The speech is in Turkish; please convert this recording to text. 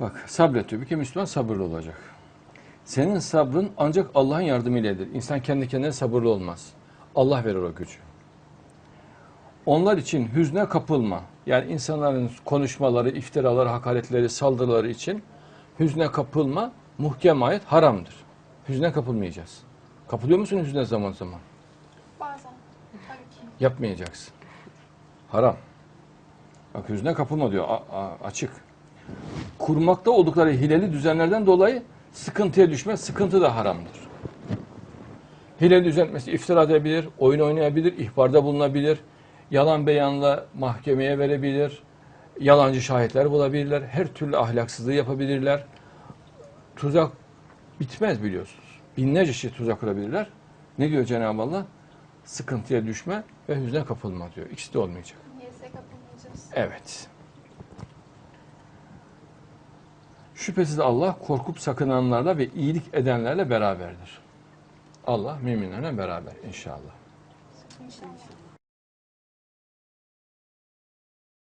Bak sabret diyor. Bir kere Müslüman sabırlı olacak. Senin sabrın ancak Allah'ın yardımıyledir. İnsan kendi kendine sabırlı olmaz. Allah verir o gücü. Onlar için hüzne kapılma. Yani insanların konuşmaları, iftiraları, hakaretleri, saldırıları için hüzne kapılma muhkem ayet haramdır. Hüzne kapılmayacağız. Kapılıyor musun hüzne zaman zaman? Bazen. Tabii ki. Yapmayacaksın. Haram. Bak hüzne kapılma diyor a- açık. Kurmakta oldukları hileli düzenlerden dolayı sıkıntıya düşme, sıkıntı da haramdır. Hile düzenlemesi iftira edebilir, oyun oynayabilir, ihbarda bulunabilir, yalan beyanla mahkemeye verebilir, yalancı şahitler bulabilirler, her türlü ahlaksızlığı yapabilirler. Tuzak bitmez biliyorsunuz. Binlerce şey tuzak kurabilirler. Ne diyor Cenab-ı Allah? Sıkıntıya düşme ve hüzne kapılma diyor. İkisi de olmayacak. Evet. Şüphesiz Allah korkup sakınanlarla ve iyilik edenlerle beraberdir. Allah müminlerle beraber inşallah. İnşallah.